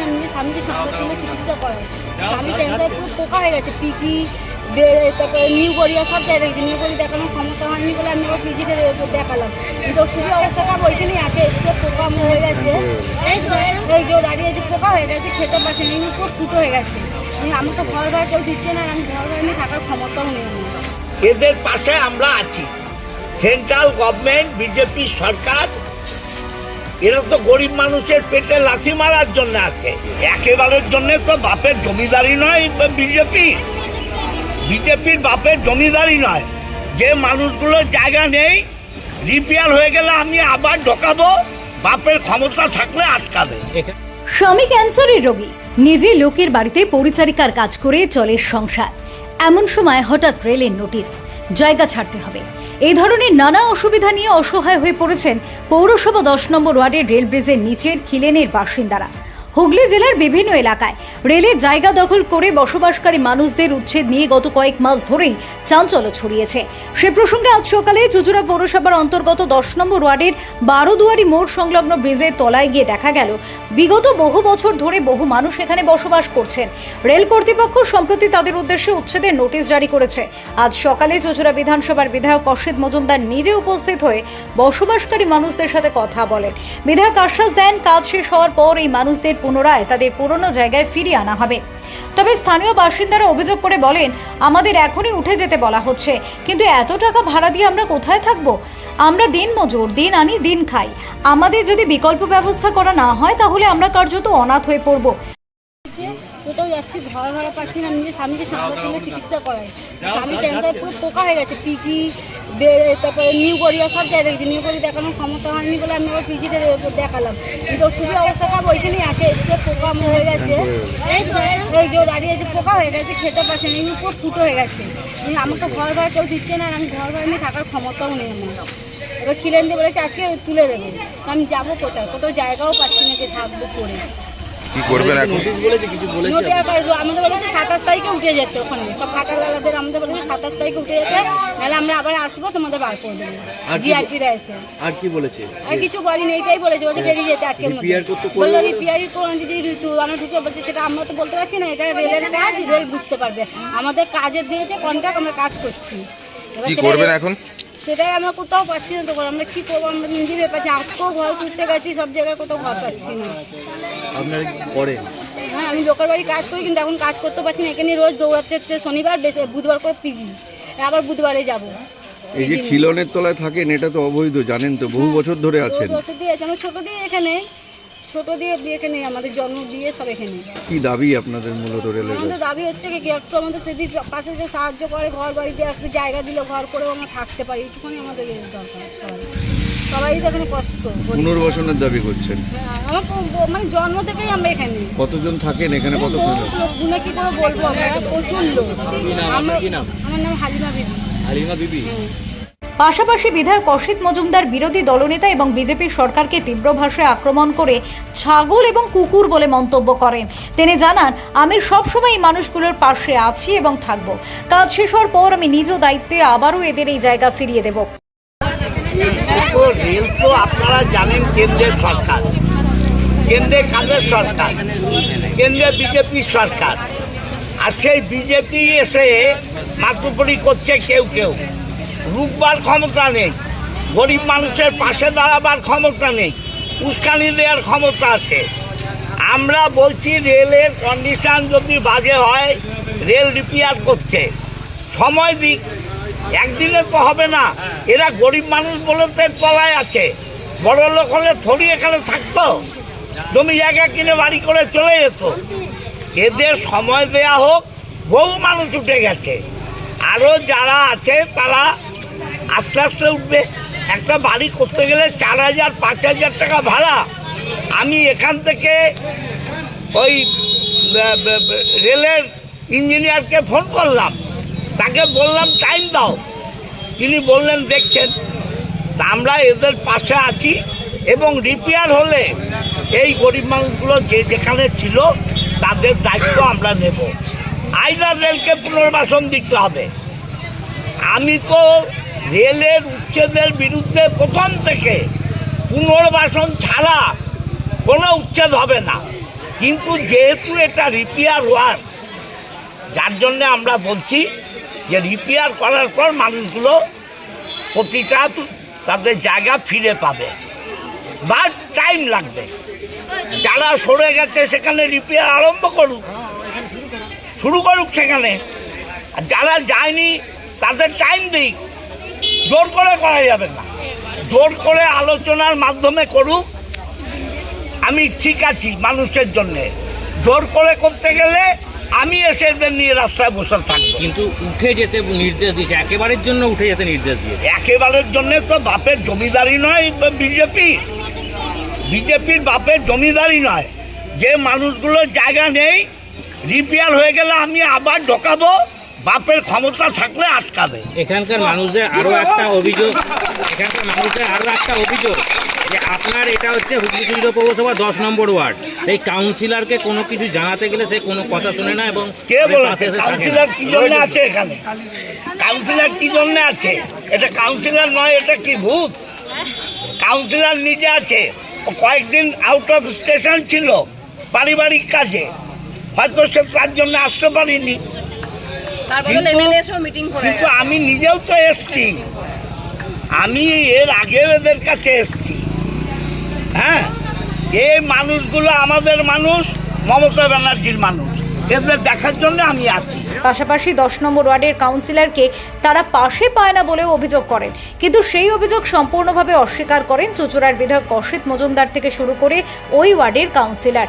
পাচ্ছি না স্বামীকে সামনের থেকে চিকিৎসা করাই স্বামী ক্যান্সার পুরো পোকা হয়ে গেছে পিজি তারপরে নিউ গড়িয়া সব জায়গায় দেখছি। নিউ গড়ি দেখানোর ক্ষমতা হয়নি বলে আমি ওর পিজিতে দেখালাম। কিন্তু খুবই অবস্থা খারাপ ওইখানেই আছে এসে পোকা হয়ে গেছে। এই যে দাঁড়িয়ে আছে পোকা হয়ে গেছে খেতে পারছে না এমনি পুরো ফুটো হয়ে গেছে। আমি তো ঘর ভাড়া কেউ দিচ্ছে না আর আমি ঘর ভাড়া নিয়ে থাকার ক্ষমতাও নেই। এদের পাশে আমরা আছি। সেন্ট্রাল গভর্নমেন্ট বিজেপি সরকার এরা তো গরিব মানুষের পেটে লাথি মারার জন্য আছে। একেবারের জন্য তো বাপের জমিদারি নয় বিজেপি। বিজেপির বাপের জমিদারি নয়। যে মানুষগুলোর জায়গা নেই রিপেয়ার হয়ে গেলে আমি আবার ঢোকাবো। বাপের ক্ষমতা থাকলে আটকাবে। স্বামী ক্যান্সারের রোগী। নিজে লোকের বাড়িতে পরিচারিকার কাজ করে চলে সংসার। এমন সময় হঠাৎ রেলের নোটিশ, জায়গা ছাড়তে হবে। এই ধরনের নানা অসুবিধা নিয়ে অসহায় হয়ে পড়েছেন পৌরসভা দশ নম্বর ওয়ার্ডের রেল ব্রিজের নিচের খিলেনের বাসিন্দারা। হুগলি জেলার বিভিন্ন এলাকায়। রেলের জায়গা দখল করে বসবাসকারী মানুষদের উচ্ছেদ নিয়ে গত কয়েক মাস ধরেই চাঞ্চল্য ছড়িয়েছে। সে প্রসঙ্গে আজ সকালে চুচুড়া পৌরসভার অন্তর্গত দশ নম্বর ওয়ার্ডের বারোদুয়ারি মোড় সংলগ্ন ব্রিজের তলায় গিয়ে দেখা গেল, বিগত বহু বছর ধরে বহু মানুষ এখানে বসবাস করছেন। রেল কর্তৃপক্ষ সম্প্রতি তাদের উদ্দেশ্যে উচ্ছেদের নোটিশ জারি করেছে। আজ সকালে চুচুড়া বিধানসভার বিধায়ক অসিত মজুমদার নিজে উপস্থিত হয়ে বসবাসকারী মানুষদের সাথে কথা বলেন। বিধায়ক আশ্বাস দেন, কাজ শেষ হওয়ার পর এই মানুষদের পুনরায় তাদের পুরনো জায়গায় ফিরিয়ে আনা হবে। তবে স্থানীয় বাসিন্দারা অভিযোগ করে বলেন, আমাদের এখনই উঠে যেতে বলা হচ্ছে, কিন্তু এত টাকা ভাড়া দিয়ে আমরা কোথায় থাকব? আমরা দিন মজুর, দিন আনি, দিন খাই। আমাদের যদি বিকল্প ব্যবস্থা করা না হয়, তাহলে আমরা কার্যত অনাথ হয়ে পড়ব। কোথাও যাচ্ছি ঘর ভাড়া পাচ্ছি না নিজে স্বামীকে সামনের থেকে চিকিৎসা করাই স্বামী ক্যান্সার পুরো পোকা হয়ে গেছে পিজি তারপরে নিউ গড়িয়া সব জায়গায় দেখছি। নিউ গড়ি দেখানোর ক্ষমতা হয়নি বলে আমি আবার পিজিতে দেখালাম। কিন্তু খুবই অবস্থা খারাপ ওইখানেই আছে এসে পোকা হয়ে গেছে। এই তো এই যে দাঁড়িয়ে আছে পোকা হয়ে গেছে খেতে পারছে না এমনি পুরো ফুটো হয়ে গেছে। আমাকে ঘর ভাড়া কেউ দিচ্ছে না আর আমি ঘর ভাড়া নিয়ে থাকার ক্ষমতাও নেই আমার। এবার কিলেন দিয়ে বলেছে আজকে তুলে দেবে। তো আমি যাব কোথায়? কোথাও জায়গাও পাচ্ছি না যে থাকব করে কি করবেন এখন? আমাদের। বলেছে সাতাশ তারিখে উঠে যেতে ওখানে। সব কাটালাদের আমাদের বলেছে সাতাশ তারিখে উঠে যেতে নাহলে আমরা আবার আসব তোমাদের বার করে দেবো। আর এসে। আর কি বলেছে? আর কিছু বলিনি এইটাই বলেছে বলছে বেরিয়ে যেতে আজকের মধ্যে। Repair করতে বলল রিপেয়ার করে যদি ঋতু আমরা ঢুকে বলছে সেটা আমরা তো বলতে পারছি না এটা রেলের কাজ রেল বুঝতে পারবে। আমাদের কাজের দিয়েছে কন্ট্রাক্ট আমরা কাজ করছি। কি করবেন এখন? সেটাই আমরা কোথাও পাচ্ছি না তো আমরা কি করব? আমরা নিজে ভেবে পাচ্ছি আজকেও ঘর খুঁজতে গেছি সব জায়গায় কোথাও ঘর পাচ্ছি না। আপনারা করেন? হ্যাঁ আমি লোকের বাড়ি কাজ করি কিন্তু এখন কাজ করতে পারছি না। এখানে রোজ দৌড়াচ্ছে হচ্ছে শনিবার বেশি বুধবার করে পিজি। আবার বুধবারে যাব। এই যে খিলনের তলায় থাকেন এটা তো অবৈধ জানেন তো বহু বছর ধরে আছেন। বছর দিয়ে আছে। আমার ছোটো দিয়ে এখানে ছোট দিয়ে দিয়ে এখানে আমাদের জন্ম দিয়ে সব এখানে। কি দাবি আপনাদের মূলত রেলের আমাদের দাবি হচ্ছে কি একটু আমাদের সেদিক পাশে যে সাহায্য করে ঘর বাড়ি দিয়ে একটু জায়গা দিলে ঘর করেও আমরা থাকতে পারি। এইটুকুনি আমাদের এর দরকার সবাই। সবাই তো এখানে কষ্ট। পুনর্বাসনের দাবি করছেন? হ্যাঁ, আমার প- মানে জন্ম থেকেই আমরা এখানে। কতজন থাকেন এখানে কত বহুত কি করে বলব আমরা? প্রচুর লোক। আমরা- আমার নাম হালিমা বিবি। হালিমা বিবি? হ্যাঁ। পাশাপাশি বিধায়ক অসিত মজুমদার বিরোধী দলনেতা এবং বিজেপির সরকারকে তীব্র ভাষায় আক্রমণ করে ছাগল এবং কুকুর বলে মন্তব্য করেন। তিনি জানান, আমি সবসময় এই মানুষগুলোর পাশে আছি এবং থাকব। কাজ শেষ হওয়ার পর আমি নিজ দায়িত্বে আবারও এদের এই জায়গা ফিরিয়ে দেব। আপনারা জানেন কেন্দ্রের সরকার। কেন্দ্রে সরকার? কেন্দ্রে বিজেপি সরকার। আর সেই বিজেপি এসে মাতুপরি করছে কেউ কেউ। রুখবার ক্ষমতা নেই। গরিব মানুষের পাশে দাঁড়াবার ক্ষমতা নেই। উস্কানি দেওয়ার ক্ষমতা আছে। আমরা বলছি রেলের কন্ডিশন যদি বাজে হয়, রেল রিপেয়ার করছে। সময় দিক। একদিনে তো হবে না। এরা গরিব মানুষ বলে তো তলায় আছে। বড় লোক হলে থরি এখানে থাকতো। জমি জায়গা কিনে বাড়ি করে চলে যেত। এদের সময় দেয়া হোক, বহু মানুষ উঠে গেছে। আরও যারা আছে, তারা আস্তে আস্তে উঠবে। একটা বাড়ি করতে গেলে চার হাজার, পাঁচ হাজার টাকা ভাড়া। আমি এখান থেকে ওই রেলের ইঞ্জিনিয়ারকে ফোন করলাম। তাকে বললাম টাইম দাও। তিনি বললেন, দেখছেন তা আমরা এদের পাশে আছি এবং রিপেয়ার হলে এই গরিব মানুষগুলো যে যেখানে ছিল, তাদের দায়িত্ব আমরা নেব। আইদার রেলকে পুনর্বাসন দিতে হবে। আমি তো রেলের উচ্ছেদের বিরুদ্ধে প্রথম থেকে পুনর্বাসন ছাড়া কোনো উচ্ছেদ হবে না। কিন্তু যেহেতু এটা রিপেয়ার ওয়ার্ক যার জন্য আমরা বলছি যে রিপেয়ার করার পর মানুষগুলো প্রতিটা তাদের জায়গা ফিরে পাবে। বা টাইম লাগবে। যারা সরে গেছে, সেখানে রিপেয়ার আরম্ভ করুক। শুরু করুক সেখানে। আর যারা যায়নি তাদের টাইম দিক। জোর করে করা যাবে না। জোর করে আলোচনার মাধ্যমে করুক। আমি ঠিক আছি মানুষের জন্যে। জোর করে করতে গেলে আমি এসে এদের নিয়ে রাস্তায় বসে থাকব। কিন্তু উঠে যেতে নির্দেশ দিয়েছে। একেবারের জন্য উঠে যেতে নির্দেশ দিয়েছে। একেবারের জন্য তো বাপের জমিদারি নয় বিজেপি। বিজেপির বাপের জমিদারি নয়। যে মানুষগুলোর জায়গা নেই রিপেয়ার হয়ে গেলে আমি আবার ঢোকাবো বাপের ক্ষমতা থাকলে আটকাবে। এখানকার মানুষদের আরও একটা অভিযোগ এখানকার মানুষদের আরও একটা অভিযোগ যে আপনার এটা হচ্ছে হুগলি চুরির পৌরসভা দশ নম্বর ওয়ার্ড। সেই কাউন্সিলরকে কোনো কিছু জানাতে গেলে সে কোনো কথা শোনে না এবং কে বলেছে। কাউন্সিলর কি জন্য আছে এখানে? কাউন্সিলর কি জন্য আছে? এটা কাউন্সিলর নয় এটা কি ভূত? কাউন্সিলর নিজে আছে। কয়েকদিন আউট অফ স্টেশন ছিল পারিবারিক কাজে। হয়তো সে তার জন্য আসতে পারিনি। কিন্তু- কিন্তু আমি নিজেও তো এসছি। আমি এর আগেও এদের কাছে এসছি। হ্যাঁ? এই মানুষগুলো আমাদের মানুষ মমতা ব্যানার্জির মানুষ। এদের দেখার জন্য আমি আছি। পাশাপাশি দশ নম্বর ওয়ার্ডের কাউন্সিলরকে তারা পাশে পায় না বলেও অভিযোগ করেন। কিন্তু সেই অভিযোগ সম্পূর্ণভাবে অস্বীকার করেন চুচুড়ার বিধায়ক অসিত মজুমদার থেকে শুরু করে ওই ওয়ার্ডের কাউন্সিলর।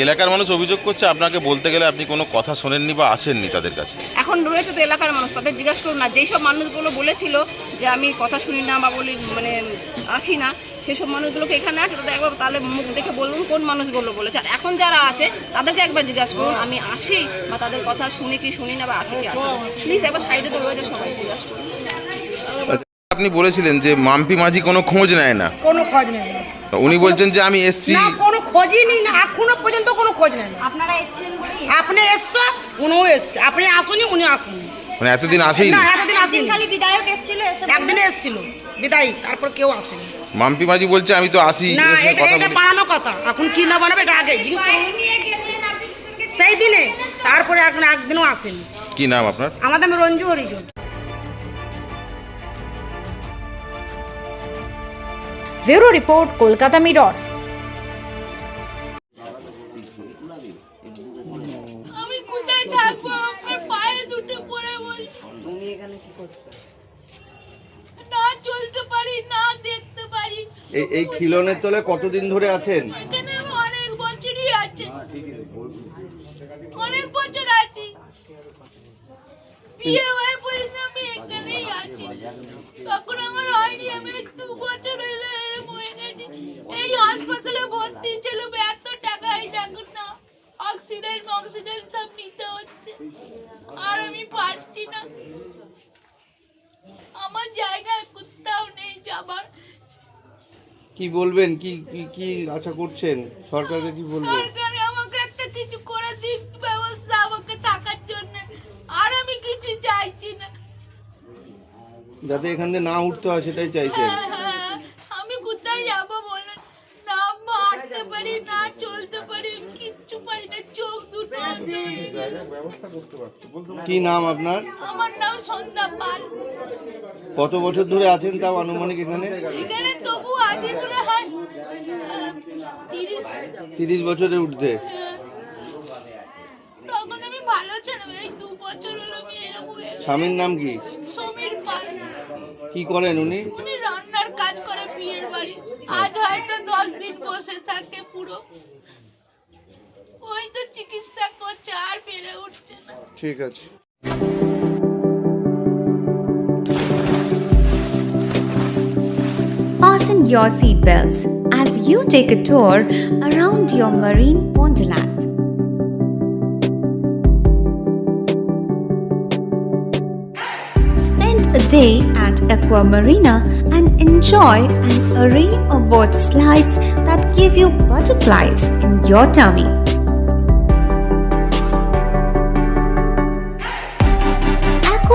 এলাকার মানুষ অভিযোগ করছে, আপনাকে বলতে গেলে আপনি কোনো কথা শোনেননি বা আসেননি তাদের কাছে। এখন রয়েছে তো এলাকার মানুষ, তাদের জিজ্ঞেস করুন না। যেই সব মানুষগুলো বলেছিল যে আমি কথা শুনি না বা বলি মানে আসি না সেসব মানুষগুলোকে এখানে আছে? তাদের একবার তাহলে মুখ দেখে বলুন কোন মানুষগুলো বলেছে। আর এখন যারা আছে, তাদেরকে একবার জিজ্ঞাসা করুন, আমি আসি বা তাদের কথা শুনি কি শুনি না বা আসি কি আসি প্লিজ একবার সাইডে তো রয়েছে সবাই, জিজ্ঞাসা করুন। আপনি বলেছিলেন যে মাম্পি মাঝি কোনো খোঁজ নেয় না। কোনো খোঁজ নেই না। উনি বলছেন যে আমি এসছি। না কোনো খোঁজই নেই না। এখনও পর্যন্ত কোনো খোঁজ নেই না। আপনারা এসেছিলেন বলেই? আপনি এসছো উনিও এসছে। আপনি আসুনি উনি আসুনি মানে এতদিন আসেই না? এতদিন আসেনি খালি বিধায়ক এসেছিল এসে একদিন এসেছিল বিদায় তারপর কেউ আসেনি। মাম্পি মাঝি বলছে আমি তো আসি না এর সঙ্গে এটা কথা এটা বলি। বানানো কথা। এখন কি না বানাবে এটা আগে। জিজ্ঞেস করুন। সেই দিনে তারপরে এখন একদিনও আসেনি। কি নাম আপনার? আমাদের নাম Ranju Harijan. Bureau report Kolkata mirror. আমি কোথায় থাকব? আমার পায়ে দুটো পড়ে বলছি। না চলতে পারি না দেখতে পারি। এই এই খিলনের তলায় কতদিন ধরে আছেন? এখানে আমি অনেক বছরই আছে। অনেক বছর আছি। বিয়ে হয়ে পর্যন্ত আমি এখানেই আছি। তখন আমার হয়নি আমি দু বছর হলো এরম হয়ে গেছি এই হাসপাতালে ভর্তি ছিল এত টাকাই দেখুন না অক্সিডেন্ট অক্সিডেন্ট সব নিতে হচ্ছে আর আমি পারছি না। আমার জায়গায় কোথাও নেই যাবার। কি বলবেন? কি কি কি আশা করছেন? সরকারকে কি বলবেন? সরকার আমাকে একটা কিছু করে দিক ব্যবস্থা আমাকে থাকার জন্য। আর আমি কিছু চাইছি না। যাতে এখান থেকে না উঠতে হয় সেটাই চাইছেন। কি নাম আপনার? আমার নাম সন্ধ্যা পাল। কত বছর ধরে আছেন তাও আনুমানিক এখানে? এখানে তবু মনে হয় তিরিশ। তিরিশ বছরে উঠতে। হ্যাঁ। তখন আমি ভালো ছিলাম এই দু বছর হলো আমি এরকম স্বামীর নাম কি? সমীর পাল। কি করেন উনি? উনি রান্নার কাজ করে বিয়ের বাড়ি। আজ হয়তো দশ দিন বসে থাকে পুরো। ওই তো চিকিৎসা করছে আর বেড়ে উঠছে না ঠিক আছে Fasten your seatbelts as you take a tour around your marine wonderland. Spend a day at Aqua Marina and enjoy an array of water slides that give you butterflies in your tummy.